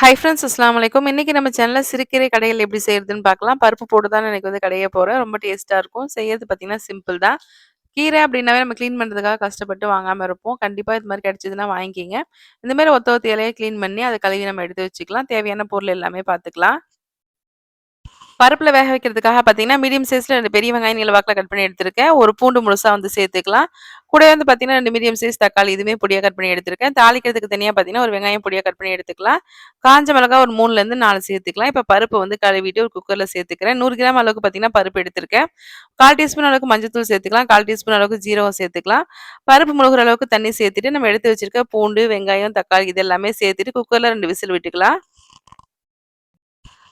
Hi friends அஸ்லாம் அலைக்கும். இன்னைக்கு நம்ம சேனலில் சிறுக்கீரை கடைகள் எப்படி செய்கிறதுன்னு பார்க்கலாம். பருப்பு போட்டு தான் எனக்கு வந்து கடையை போகிறேன் ரொம்ப டேஸ்ட்டாக இருக்கும். செய்யறது பார்த்தீங்கன்னா சிம்பிள் தான். கீரை அப்படின்னாவே நம்ம க்ளீன் பண்ணுறதுக்காக கஷ்டப்பட்டு வாங்காமல் இருப்போம். கண்டிப்பாக இது மாதிரி கிடச்சிதுன்னா வாங்கிக்கிங்க. இந்த ஒத்த ஒத்த இலையை க்ளீன் பண்ணி அதை கழுவி நம்ம எடுத்து வச்சுக்கலாம். தேவையான பொருள் எல்லாமே பார்த்துக்கலாம். பருப்பில் வேக வைக்கிறதுக்காக பார்த்தீங்கன்னா, மீடியம் சைஸில் ரெண்டு பெரிய வெங்காயம் நீள வாக்குல கட் பண்ணி எடுத்திருக்கேன். ஒரு பூண்டு முழுசாக வந்து சேர்த்துக்கலாம். கூட வந்து பார்த்தீங்கன்னா, ரெண்டு மீடியம் சைஸ் தக்காளி இதுவுமே பொடியாக கட் பண்ணி எடுத்திருக்கேன். தாளிக்கிறதுக்கு தனியாக பார்த்தீங்கன்னா, ஒரு வெங்காயம் பொடியாக கட் பண்ணி எடுத்துக்கலாம். காஞ்ச மிளகா ஒரு 3லேருந்து 4 சேர்த்துக்கலாம். இப்போ பருப்பு வந்து கழுவிட்டு ஒரு குக்கரில் சேர்த்துக்கிறேன். நூறு கிராம் அளவுக்கு பார்த்தீங்கன்னா, பருப்பு எடுத்திருக்கேன். 1/4 டீஸ்பூன் அளவுக்கு மஞ்சத்தூள் சேர்த்துக்கலாம். 1/4 டீஸ்பூன் அளவுக்கு ஜீரகம் சேர்த்துக்கலாம். பருப்பு முழுகிற அளவுக்கு தண்ணி சேர்த்துட்டு, நம்ம எடுத்து வச்சிருக்க பூண்டு, வெங்காயம், தக்காளி இது எல்லாமே சேர்த்துட்டு குக்கர்ல ரெண்டு விசில் விட்டுக்கலாம்.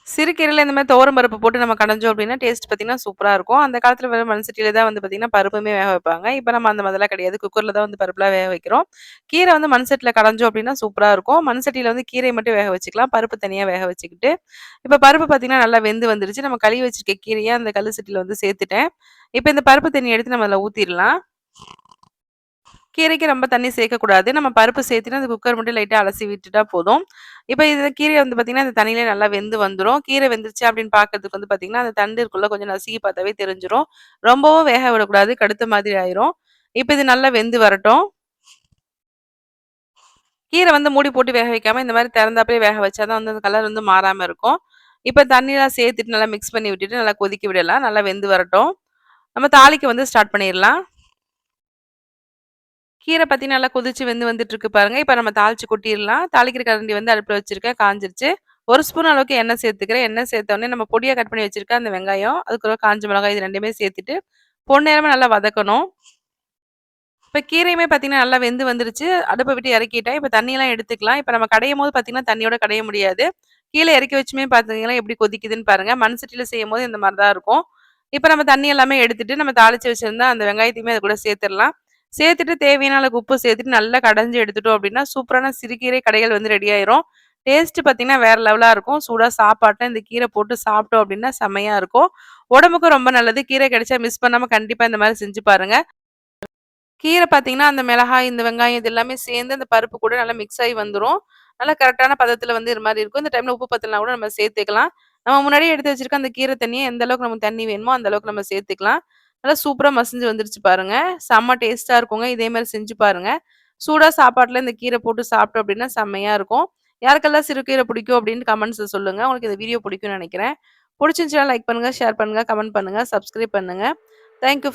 சிறுகீரையில இந்த மாதிரி தோரம் பருப்பு போட்டு நம்ம கடைஞ்சோம் அப்படின்னா, டேஸ்ட் பார்த்தீங்கன்னா சூப்பராக இருக்கும். அந்த காலத்தில் வெறும் மண் சட்டியில் தான் வந்து பார்த்தீங்கன்னா, பருப்புமே வேக வைப்பாங்க. இப்போ நம்ம அந்த மாதிரிலாம் கிடையாது. குக்கரில் தான் வந்து பருப்புலாம் வேக வைக்கிறோம். கீரை வந்து மண் சட்டியில கடைஞ்சோம் அப்படின்னா சூப்பராக இருக்கும். மண் சட்டியில் வந்து கீரை மட்டும் வேக வச்சுக்கலாம். பருப்பு தனியாக வேக வச்சுக்கிட்டு, இப்போ பருப்பு பார்த்தீங்கன்னா நல்லா வெந்து வந்துருச்சு. நம்ம கழுவி வச்சிருக்க கீரையை அந்த கல் சட்டியில் வந்து சேர்த்துட்டேன். இப்போ இந்த பருப்பு தண்ணியை எடுத்து நம்ம அதில் ஊற்றிடலாம் கீரைக்கு ரொம்ப தண்ணி சேர்க்கக்கூடாது. நம்ம பருப்பு சேர்த்துட்டு அந்த குக்கர் மட்டும் லைட்டாக அலசி விட்டுட்டா போதும். இப்போ இந்த கீரை வந்து பார்த்தீங்கன்னா, அந்த தண்ணியிலே நல்லா வெந்து வந்துடும் கீரை வெந்துருச்சு அப்படின்னு பார்க்கறதுக்கு வந்து பார்த்தீங்கன்னா, அந்த தண்டு இருக்குல்ல கொஞ்சம் நசுக்கி பார்த்தாவே தெரிஞ்சிடும் ரொம்பவும் வேக விடக்கூடாது. கடுத்த மாதிரி ஆயிரும். இப்போ இது நல்லா வெந்து வரட்டும். கீரை வந்து மூடி போட்டு வேக வைக்காம, இந்த மாதிரி திறந்தாப்பே வேக வச்சா தான் வந்து அந்த கலர் வந்து மாறாம இருக்கும். இப்போ தண்ணியெலாம் சேர்த்துட்டு நல்லா மிக்ஸ் பண்ணி விட்டுட்டு, நல்லா கொதிக்க விடலாம். நல்லா வெந்து வரட்டும். நம்ம தாளிக்கு வந்து ஸ்டார்ட் பண்ணிடலாம் கீரை பார்த்தீங்கன்னா, நல்லா கொதிச்சு வெந்து வந்துட்டுருக்கு பாருங்க. இப்போ நம்ம தாளிச்சு கொட்டிடலாம் தாளிக்கிற கரண்டி வந்து அடுப்பில் வச்சிருக்கேன். காஞ்சிருச்சு. ஒரு ஸ்பூன் அளவுக்கு எண்ணெய் சேர்த்துக்கிறேன். எண்ணெய் சேர்த்தோடனே நம்ம பொடியாக கட் பண்ணி வச்சுருக்கேன் அந்த வெங்காயம், அதுக்கூட காஞ்ச மிளகாய் இது ரெண்டுமே சேர்த்துட்டு, பொன்னிறமா நல்லா வதக்கணும். இப்போ கீரையுமே பார்த்தீங்கன்னா, நல்லா வெந்து வந்துருச்சு. அடுப்பை விட்டு இறக்கிட்டேன். இப்போ தண்ணியெல்லாம் எடுத்துக்கலாம். இப்போ நம்ம கடையும் போது பார்த்தீங்கன்னா, தண்ணியோட கடைய முடியாது. கீழே இறக்கி வச்சுமே பார்த்தீங்கன்னா, எப்படி கொதிக்குதுன்னு பாருங்கள் மண் சட்டியில செய்யும்போது இந்த மாதிரி தான் இருக்கும். இப்போ நம்ம தண்ணி எல்லாமே எடுத்துட்டு, நம்ம தாளிச்சு வச்சுருந்தா அந்த வெங்காயத்தையுமே அது கூட சேர்த்துடலாம் சேர்த்துட்டு தேவையான அளவுக்கு உப்பு சேர்த்துட்டு நல்லா கடைஞ்சி எடுத்துட்டோம் அப்படின்னா, சூப்பரான சிறுகீரை கடைகள் வந்து ரெடி ஆயிரும். டேஸ்ட் பார்த்தீங்கன்னா, வேற லெவலா இருக்கும். சூடா சாப்பாட்டுல இந்த கீரை போட்டு சாப்பிட்டோம் அப்படின்னா, செம்மையா இருக்கும். உடம்புக்கும் ரொம்ப நல்லது. கீரை கிடைச்சா மிஸ் பண்ணாம கண்டிப்பா இந்த மாதிரி செஞ்சு பாருங்க. கீரை பார்த்தீங்கன்னா, அந்த மிளகாய், இந்த வெங்காயம் இது எல்லாமே சேர்ந்து அந்த பருப்பு கூட நல்லா மிக்ஸ் ஆகி வந்துடும் நல்லா கரெக்டான பதத்துல வந்து இது மாதிரி இருக்கும். இந்த டைம்ல உப்பு பத்தலனா கூட நம்ம சேர்த்துக்கலாம். நம்ம முன்னாடியே எடுத்து வச்சிருக்க அந்த கீரை தண்ணியை எந்த அளவுக்கு நமக்கு தண்ணி வேணுமோ, அந்த அளவுக்கு நம்ம சேர்த்துக்கலாம். நல்லா சூப்பராக மசிஞ்சு வந்துருச்சு பாருங்க. செம்ம டேஸ்ட்டாக இருக்குங்க. இதே மாதிரி செஞ்சு பாருங்க. சூடாக சாப்பாட்டில் இந்த கீரை போட்டு சாப்பிட்டோம் அப்படின்னா, செம்மையாக இருக்கும். யாருக்கெல்லாம் சிறுகீரை பிடிக்கும் அப்படின்னு கமெண்ட்ஸில் சொல்லுங்க. உங்களுக்கு இந்த வீடியோ பிடிக்கும்னு நினைக்கிறேன் பிடிச்சிருந்துச்சுன்னா லைக் பண்ணுங்கள் ஷேர் பண்ணுங்கள் கமெண்ட் பண்ணுங்கள் சப்ஸ்கிரைப் பண்ணுங்க. Thank you